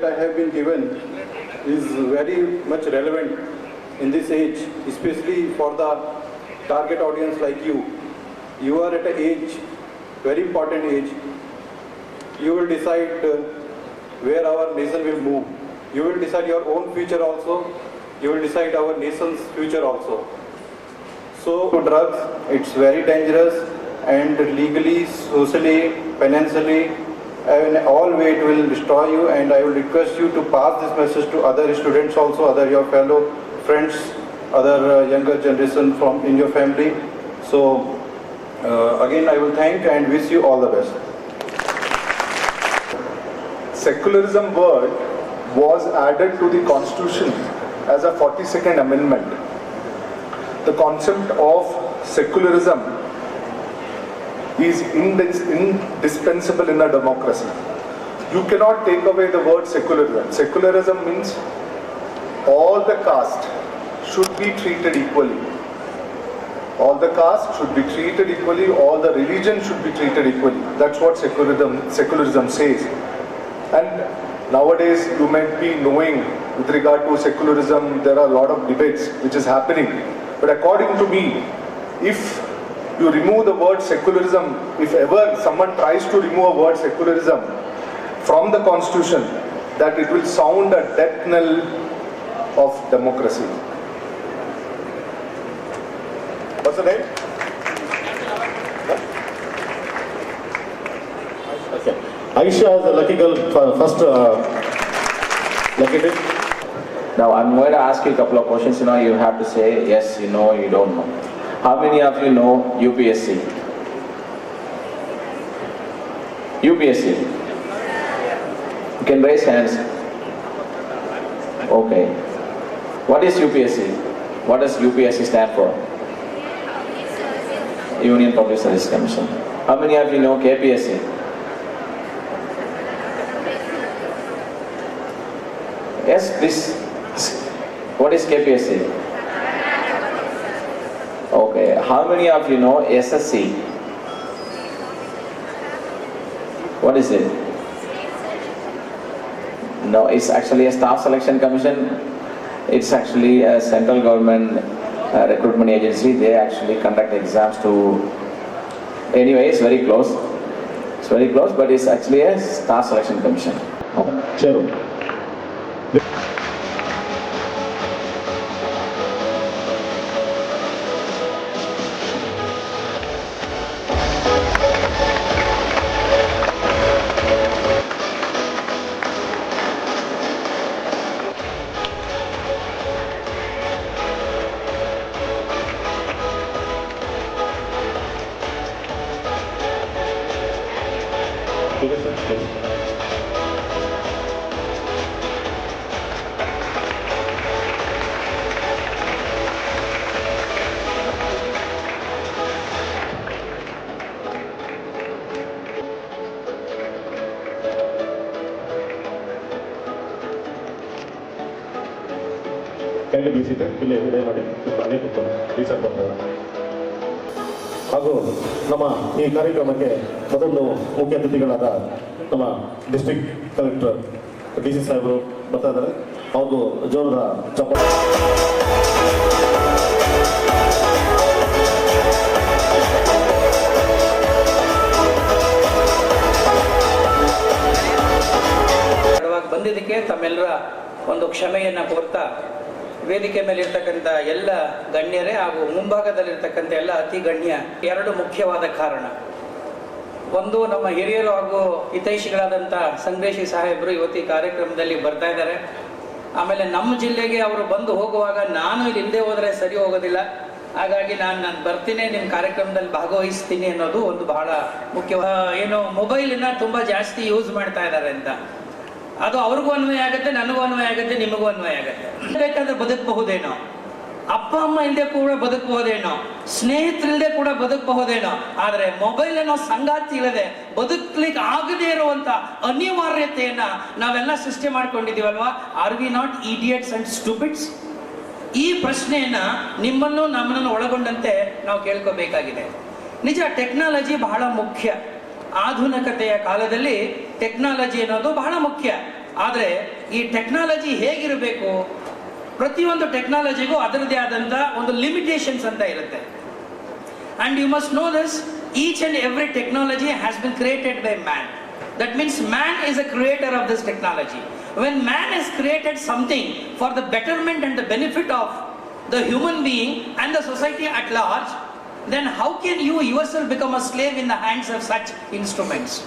that I have been given is very much relevant in this age, especially for the target audience like you. You are at an age, very important age. You will decide uh, where our nation will move. You will decide your own future also. You will decide our nation's future also. So drugs, it's very dangerous and legally, socially, financially, in all way it will destroy you and I will request you to pass this message to other students also, other your fellow friends, other uh, younger generation from in your family. So uh, again I will thank and wish you all the best. secularism word was added to the constitution as a 42nd amendment. The concept of secularism is indis- indispensable in a democracy. You cannot take away the word secularism. Secularism means all the caste should be treated equally. All the caste should be treated equally, all the religion should be treated equally. That's what secularism, secularism says. And nowadays, you might be knowing with regard to secularism, there are a lot of debates which is happening. But according to me, if you remove the word secularism, if ever someone tries to remove a word secularism from the constitution, that it will sound a death knell of democracy. What's the name? Okay. Aisha is the lucky girl, first uh, lucky dip. Now, I'm going to ask you a couple of questions. You know, you have to say yes, you know, you don't know. How many of you know UPSC? UPSC. You can raise hands. Okay. What is UPSC? What does UPSC stand for? Union Public Service Commission. How many of you know KPSC? Yes, please. What is KPSC? How many of you know SSC? What is it? No, it's actually a staff selection commission. It's actually a central government uh, recruitment agency. They actually conduct exams to. Anyway, it's very close. It's very close, but it's actually a staff selection commission. Chair. ಕೈಲಿ ಬೀಸಿದೆ, ಇಲ್ಲಿ ವಿಡೇ ಮಾಡಿ ಬೀಸಕ್ಕೆ ಬರ್ತಾರೆ ಹಾಗೂ ನಮ್ಮ ಈ ಕಾರ್ಯಕ್ರಮಕ್ಕೆ ಮೊದಲು ಮುಖ್ಯ ಅತಿಥಿಗಳಾದ ನಮ್ಮ ಡಿಸ್ಟ್ರಿಕ್ಟ್ ಕಲೆಕ್ಟರ್ ಡಿ ಸಿ ಸಾಹೇಬರು ಬರ್ತಾ ಇದ್ದಾರೆ. ಹಾಗೂ ಜೋರದ ಚಪ್ಪಾಳೆ ಬಂದಿದ್ದಕ್ಕೆ ತಮ್ಮೆಲ್ಲರ ಒಂದು ಕ್ಷಮೆಯನ್ನು ಕೋರ್ತಾ ವೇದಿಕೆ ಮೇಲೆ ಇರ್ತಕ್ಕಂಥ ಎಲ್ಲ ಗಣ್ಯರೇ ಹಾಗೂ ಮುಂಭಾಗದಲ್ಲಿರ್ತಕ್ಕಂಥ ಎಲ್ಲ ಅತಿ ಗಣ್ಯ ಎರಡು ಮುಖ್ಯವಾದ ಕಾರಣ. ಒಂದು ನಮ್ಮ ಹಿರಿಯರು ಹಾಗೂ ಹಿತೈಷಿಗಳಾದಂಥ ಸಂಗ್ರೇಶಿ ಸಾಹೇಬರು ಇವತ್ತು ಈ ಕಾರ್ಯಕ್ರಮದಲ್ಲಿ ಬರ್ತಾ ಇದ್ದಾರೆ. ಆಮೇಲೆ ನಮ್ಮ ಜಿಲ್ಲೆಗೆ ಅವರು ಬಂದು ಹೋಗುವಾಗ ನಾನು ಇಲ್ಲಿ ಹಿಂದೆ ಹೋದರೆ ಸರಿ ಹೋಗೋದಿಲ್ಲ. ಹಾಗಾಗಿ ನಾನು ನಾನು ಬರ್ತೀನಿ, ನಿಮ್ಮ ಕಾರ್ಯಕ್ರಮದಲ್ಲಿ ಭಾಗವಹಿಸ್ತೀನಿ ಅನ್ನೋದು ಒಂದು ಬಹಳ ಮುಖ್ಯ ಏನು ಮೊಬೈಲನ್ನ ತುಂಬ ಜಾಸ್ತಿ ಯೂಸ್ ಮಾಡ್ತಾ ಇದ್ದಾರೆ ಅಂತ. ಅದು ಅವ್ರಿಗೂ ಅನ್ವಯ ಆಗುತ್ತೆ, ನನಗೂ ಅನ್ವಯ ಆಗುತ್ತೆ, ನಿಮಗೂ ಅನ್ವಯ ಆಗುತ್ತೆ. ಬೇಕಾದ್ರೆ ಬದುಕಬಹುದೇನೋ? ಅಪ್ಪ, ಅಮ್ಮ ಇಲ್ಲದೆ ಕೂಡ ಬದುಕಬಹುದೇನೋ? ಸ್ನೇಹಿತರಿಲ್ಲದೆ ಕೂಡ ಬದುಕಬಹುದೇನೋ? ಆದರೆ ಮೊಬೈಲ್ ಅನ್ನೋ ಸಂಗಾತಿ ಇಲ್ಲದೆ ಬದುಕ್ಲಿಕ್ಕೆ ಆಗದೇ ಇರುವಂತ ಅನಿವಾರ್ಯತೆಯನ್ನ ನಾವೆಲ್ಲ ಸೃಷ್ಟಿ ಮಾಡ್ಕೊಂಡಿದೀವಲ್ವಾ are we not idiots and stupids ಈ ಪ್ರಶ್ನೆಯನ್ನ ನಿಮ್ಮನ್ನು ನಮ್ಮನ್ನು ಒಳಗೊಂಡಂತೆ ನಾವು ಕೇಳ್ಕೋಬೇಕಾಗಿದೆ. ನಿಜ ಟೆಕ್ನಾಲಜಿ ಬಹಳ ಮುಖ್ಯ. ಆಧುನಿಕತೆಯ ಕಾಲದಲ್ಲಿ ಟೆಕ್ನಾಲಜಿ ಅನ್ನೋದು ಬಹಳ ಮುಖ್ಯ ಆದರೆ ಈ ಟೆಕ್ನಾಲಜಿ ಹೇಗಿರಬೇಕು ಪ್ರತಿಯೊಂದು ಟೆಕ್ನಾಲಜಿಗೂ ಅದರದೇ ಆದಂಥ ಒಂದು ಲಿಮಿಟೇಷನ್ಸ್ ಅಂತ ಇರುತ್ತೆ And you must know this each and every technology has been created by man. That means man is a creator of this technology. When man has created something for the betterment and the benefit of the human being and the society at large, then how can you yourself become a slave in the hands of such instruments?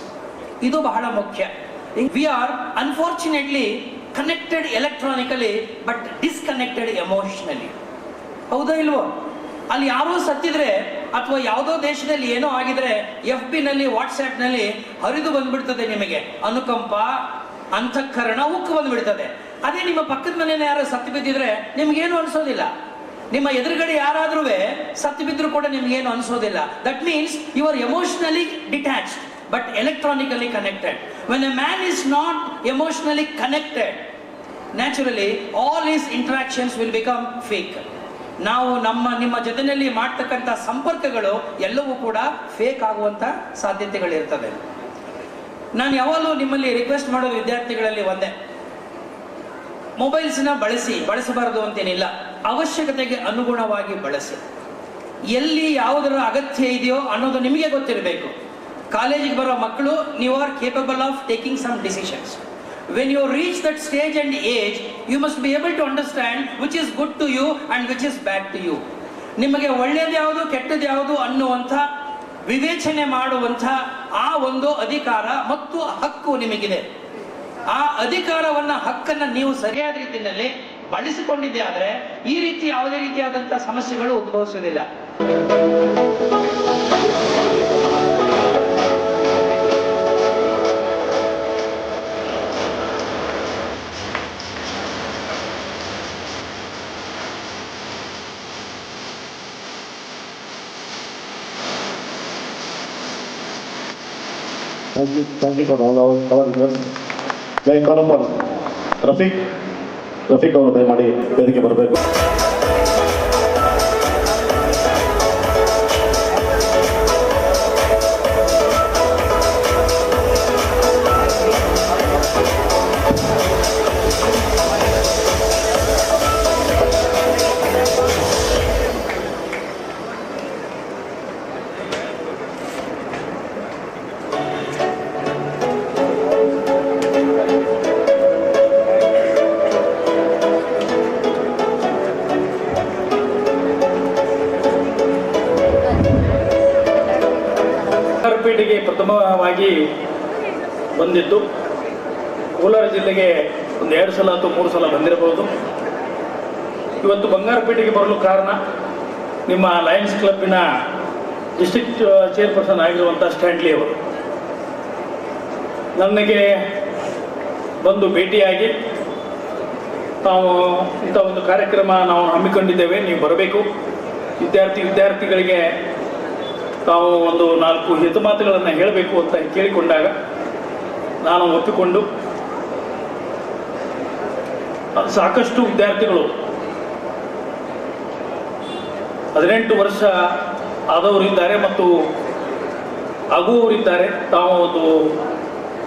ಇದು ಬಹಳ ಮುಖ್ಯ. We are unfortunately connected electronically but disconnected emotionally ಹೌದಾ ಇಲ್ವೋ? ಅಲ್ಲಿ ಯಾರೋ ಸತ್ತಿದ್ರೆ ಅಥವಾ ಯಾವುದೋ ದೇಶದಲ್ಲಿ ಏನೋ ಆಗಿದ್ರೆ ಎಫ್ ಬಿ ನಲ್ಲಿ ವಾಟ್ಸ್ಆ್ಯಪ್ನಲ್ಲಿ ಹರಿದು ಬಂದ್ಬಿಡ್ತದೆ ನಿಮಗೆ. ಅನುಕಂಪ, ಅಂತಃಕರಣ ಉಕ್ಕು ಬಂದ್ಬಿಡ್ತದೆ. ಅದೇ ನಿಮ್ಮ ಪಕ್ಕದ ಮನೆಯಲ್ಲಿ ಯಾರೋ ಸತ್ತು ಬಿದ್ದಿದ್ರೆ ನಿಮ್ಗೇನು ಅನಿಸೋದಿಲ್ಲ. ನಿಮ್ಮ ಎದುರುಗಡೆ ಯಾರಾದ್ರೂ ಸತ್ತು ಬಿದ್ದರೂ ಕೂಡ ನಿಮ್ಗೇನು ಅನಿಸೋದಿಲ್ಲ. That means you are emotionally detached but electronically connected when a man is not emotionally connected naturally all his interactions will become fake ನಾವು ನಮ್ಮ, ನಿಮ್ಮ ಜೊತೆಯಲ್ಲಿ ಮಾಡ್ತಕ್ಕಂಥ ಸಂಪರ್ಕಗಳು ಎಲ್ಲವೂ ಕೂಡ ಫೇಕ್ ಆಗುವಂಥ ಸಾಧ್ಯತೆಗಳಿರ್ತದೆ ನಾನು ಯಾವಾಗಲೂ ನಿಮ್ಮಲ್ಲಿ ರಿಕ್ವೆಸ್ಟ್ ಮಾಡೋ ವಿದ್ಯಾರ್ಥಿಗಳಲ್ಲಿ ಒಂದೇ. ಮೊಬೈಲ್ಸ್ನ ಬಳಸಿ, ಬಳಸಬಾರದು ಅಂತೇನಿಲ್ಲ. ಅವಶ್ಯಕತೆಗೆ ಅನುಗುಣವಾಗಿ ಬಳಸಿ. ಎಲ್ಲಿ ಯಾವುದರ ಅಗತ್ಯ ಇದೆಯೋ ಅನ್ನೋದು ನಿಮಗೆ ಗೊತ್ತಿರಬೇಕು. ಕಾಲೇಜಿಗೆ ಬರೋ ಮಕ್ಕಳು ನೀವು are capable of taking some decisions when you reach that stage and age you must be able to understand which is good to you and which is bad to you ನಿಮಗೆ ಒಳ್ಳೆಯದು ಯಾವುದು, ಕೆಟ್ಟದ್ದು ಯಾವುದು ಅನ್ನುವಂಥ ವಿವೇಚನೆ ಮಾಡುವಂಥ ಆ ಒಂದು ಅಧಿಕಾರ ಮತ್ತು ಹಕ್ಕು ನಿಮಗಿದೆ. ಆ ಅಧಿಕಾರವನ್ನು, ಹಕ್ಕನ್ನು ನೀವು ಸರಿಯಾದ ರೀತಿಯಲ್ಲಿ ಬಳಸಿಕೊಂಡಿದ್ದೆ ಆದರೆ ಈ ರೀತಿ ಯಾವುದೇ ರೀತಿಯಾದಂಥ ಸಮಸ್ಯೆಗಳು ಉದ್ಭವಿಸುವುದಿಲ್ಲ. I Jai upon Rafiq Rafiq ಅವರು ದಯಮಾಡಿ ವೇದಿಕೆ ಬರಬೇಕು ಪ್ರಥಮವಾಗಿ ಬಂದಿದ್ದು. ಕೋಲಾರ ಜಿಲ್ಲೆಗೆ ಒಂದು ಎರಡು ಸಲ ಅಥವಾ ಮೂರು ಸಲ ಬಂದಿರಬಹುದು. ಇವತ್ತು ಬಂಗಾರಪೇಟೆಗೆ ಬರಲು ಕಾರಣ ನಿಮ್ಮ ಲಯನ್ಸ್ ಕ್ಲಬ್ಬಿನ ಡಿಸ್ಟ್ರಿಕ್ಟ್ ಚೇರ್ಪರ್ಸನ್ ಆಗಿರುವಂಥ ಸ್ಟ್ಯಾಂಡ್ಲಿ ಅವರು. ನನಗೆ ಬಂದು ಭೇಟಿಯಾಗಿ ತಾವು ಇಂಥ ಒಂದು ಕಾರ್ಯಕ್ರಮ ನಾವು ಹಮ್ಮಿಕೊಂಡಿದ್ದೇವೆ. ನೀವು ಬರಬೇಕು. ವಿದ್ಯಾರ್ಥಿ, ವಿದ್ಯಾರ್ಥಿಗಳಿಗೆ ತಾವು ಒಂದು ನಾಲ್ಕು ಹಿತಮಾತುಗಳನ್ನು ಹೇಳಬೇಕು ಅಂತ ಕೇಳಿಕೊಂಡಾಗ ನಾನು ಒಪ್ಪಿಕೊಂಡು ಸಾಕಷ್ಟು ವಿದ್ಯಾರ್ಥಿಗಳು ಹದಿನೆಂಟು ವರ್ಷ ಆದವರಿದ್ದಾರೆ ಮತ್ತು ಆಗುವವರಿದ್ದಾರೆ. ತಾವು ಒಂದು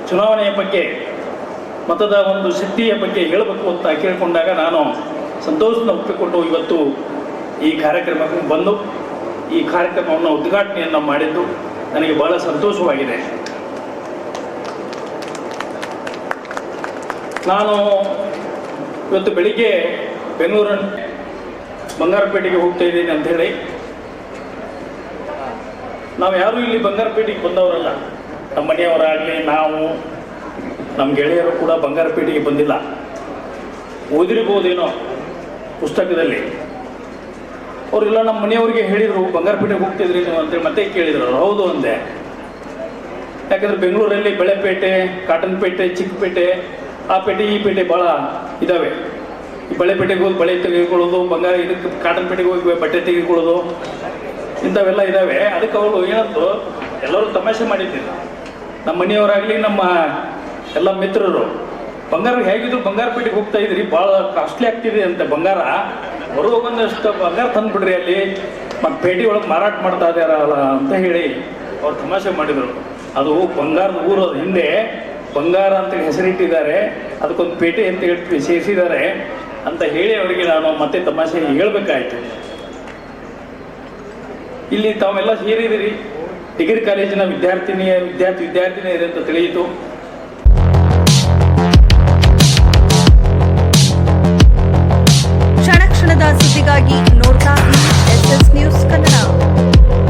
ಚುನಾವಣೆಯ ಬಗ್ಗೆ, ಮತದ ಒಂದು ಶಕ್ತಿಯ ಬಗ್ಗೆ ಹೇಳಬೇಕು ಅಂತ ಕೇಳಿಕೊಂಡಾಗ ನಾನು ಸಂತೋಷನ ಒಪ್ಪಿಕೊಂಡು ಇವತ್ತು ಈ ಕಾರ್ಯಕ್ರಮಕ್ಕೆ ಬಂದು ಈ ಕಾರ್ಯಕ್ರಮವನ್ನು ಉದ್ಘಾಟನೆಯನ್ನು ಮಾಡಿದ್ದು ನನಗೆ ಬಹಳ ಸಂತೋಷವಾಗಿದೆ. ನಾನು ಇವತ್ತು ಬೆಳಿಗ್ಗೆ ಬೆಂಗಳೂರಿನ ಬಂಗಾರಪೇಟೆಗೆ ಹೋಗ್ತಾ ಇದ್ದೀನಿ ಅಂತ ಹೇಳಿ. ನಾವು ಯಾರೂ ಇಲ್ಲಿ ಬಂಗಾರಪೇಟೆಗೆ ಬಂದವರಲ್ಲ. ನಮ್ಮ ಮನೆಯವರಾಗಲಿ ನಾವು, ನಮ್ಮ ಗೆಳೆಯರು ಕೂಡ ಬಂಗಾರಪೇಟೆಗೆ ಬಂದಿಲ್ಲ. ಓದಿರ್ಬೋದೇನೋ ಪುಸ್ತಕದಲ್ಲಿ. ಅವರೆಲ್ಲ ನಮ್ಮ ಮನೆಯವ್ರಿಗೆ ಹೇಳಿದರು, ಬಂಗಾರಪೇಟೆಗೆ ಹೋಗ್ತಿದ್ರಿ ನೀವು ಅಂತೇಳಿ ಮತ್ತೆ ಕೇಳಿದ್ರು. ಹೌದು ಅಂದೆ. ಯಾಕಂದ್ರೆ ಬೆಂಗಳೂರಲ್ಲಿ ಬೆಳೆಪೇಟೆ ಕಾಟನ್ ಪೇಟೆ ಚಿಕ್ಕಪೇಟೆ, ಆ ಪೇಟೆ, ಈ ಪೇಟೆ ಭಾಳ ಇದ್ದಾವೆ ಬಳೆಪೇಟೆಗೆ ಹೋಗಿ ಬಳೆ ತೆಗೆದುಕೊಳ್ಳೋದು, ಬಂಗಾರ ಇದಕ್ಕೆ ಕಾಟನ್ ಪೇಟೆಗೆ ಹೋಗಿ ಬಟ್ಟೆ ತೆಗೆದುಕೊಳ್ಳೋದು, ಇಂಥವೆಲ್ಲ ಇದ್ದಾವೆ ಅದಕ್ಕೆ ಅವರು ಏನಂತು ಎಲ್ಲರೂ ತಮಾಷೆ ಮಾಡಿದ್ದಿಲ್ಲ ನಮ್ಮ ಮನೆಯವರಾಗಲಿ, ನಮ್ಮ ಎಲ್ಲ ಮಿತ್ರರು, ಬಂಗಾರ ಹೇಗಿದ್ರು ಬಂಗಾರಪೇಟೆಗೆ ಹೋಗ್ತಾ ಇದ್ರಿ, ಭಾಳ ಕಾಸ್ಟ್ಲಿ ಆಗ್ತಿದೆ ಅಂತ ಬಂಗಾರ. ಬರುವಾಗ ಒಂದಷ್ಟು ಬಂಗಾರ ತಂದ್ಬಿಡ್ರಿ ಅಲ್ಲಿ. ಮತ್ತು ಪೇಟೆ ಒಳಗೆ ಮಾರಾಟ ಮಾಡ್ತಾ ಇದ್ದಾರಲ್ಲ ಅಂತ ಹೇಳಿ ಅವ್ರು ತಮಾಷೆ ಮಾಡಿದರು. ಅದು ಬಂಗಾರದ ಊರು ಹಿಂದೆ. ಬಂಗಾರ ಅಂತ ಹೆಸರಿಟ್ಟಿದ್ದಾರೆ. ಅದಕ್ಕೊಂದು ಪೇಟೆ ಅಂತ ಹೇಳಿ ಸೇರಿಸಿದ್ದಾರೆ ಅಂತ ಹೇಳಿ ಅವರಿಗೆ ನಾನು ಮತ್ತೆ ತಮಾಷೆ ಹೇಳಬೇಕಾಯ್ತು. ಇಲ್ಲಿ ತಾವೆಲ್ಲ ಸೇರಿದಿರಿ ಡಿಗ್ರಿ ಕಾಲೇಜಿನ ವಿದ್ಯಾರ್ಥಿನಿಯ ವಿದ್ಯಾರ್ಥಿ ವಿದ್ಯಾರ್ಥಿನಿಯರು ಅಂತ ತಿಳಿಯಿತು.